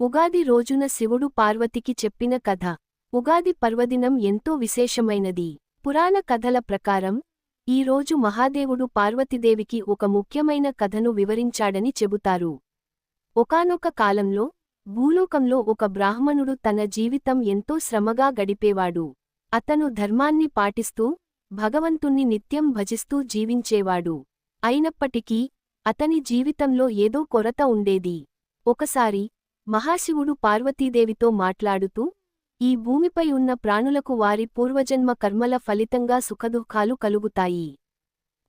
ఉగాది రోజున శివుడు పార్వతికి చెప్పిన కథ. ఉగాది పర్వదినం ఎంతో విశేషమైనది. పురాణ కథల ప్రకారం ఈరోజు మహాదేవుడు పార్వతీదేవికి ఒక ముఖ్యమైన కథను వివరించాడని చెబుతారు. ఒకానొక కాలంలో భూలోకంలో ఒక బ్రాహ్మణుడు తన జీవితం ఎంతో శ్రమగా గడిపేవాడు. అతను ధర్మాన్ని పాటిస్తూ భగవంతుణ్ణి నిత్యం భజిస్తూ జీవించేవాడు. అయినప్పటికీ అతని జీవితంలో ఏదో కొరత ఉండేది. ఒకసారి మహాశివుడు పార్వతీదేవితో మాట్లాడుతూ ఈ భూమిపై ఉన్న ప్రాణులకు వారి పూర్వజన్మ కర్మల ఫలితంగా సుఖదుఖాలు కలుగుతాయి.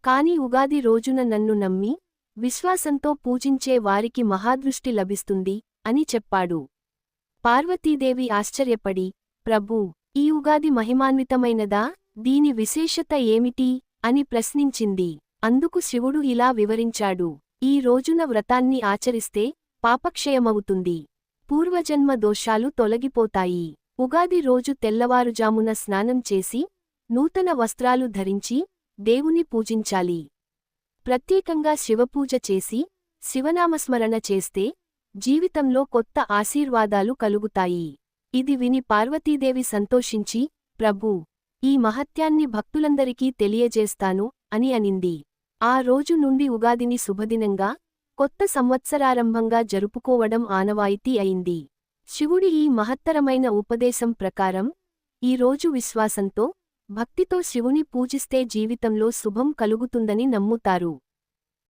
కాని ఉగాది రోజున నన్ను నమ్మి విశ్వాసంతో పూజించే వారికి మహాదృష్టి లభిస్తుంది అని చెప్పాడు. పార్వతీదేవి ఆశ్చర్యపడి ప్రభూ ఈ ఉగాది మహిమాన్వితమైనదా? దీని విశేషత ఏమిటి అని ప్రశ్నించింది. అందుకు శివుడు ఇలా వివరించాడు. ఈ రోజున వ్రతాన్ని ఆచరిస్తే పాపక్షయమవుతుంది. పూర్వజన్మ దోషాలు తొలగిపోతాయి. ఉగాది రోజు తెల్లవారుజామున స్నానం చేసి నూతన వస్త్రాలు ధరించి దేవుని పూజించాలి. ప్రత్యేకంగా శివపూజ చేసి శివనామస్మరణ చేస్తే జీవితంలో కొత్త ఆశీర్వాదాలు కలుగుతాయి. ఇది విని పార్వతీదేవి సంతోషించి ప్రభూ ఈ మహత్యాన్ని భక్తులందరికీ తెలియజేస్తాను అని అనింది. ఆ రోజు నుండి ఉగాదిని శుభదినంగా కొత్త సంవత్సరారంభంగా జరుపుకోవడం ఆనవాయితీ అయింది. శివుడి ఈ మహత్తరమైన ఉపదేశం ప్రకారం ఈ రోజు విశ్వాసంతో భక్తితో శివుని పూజిస్తే జీవితంలో శుభం కలుగుతుందని నమ్ముతారు.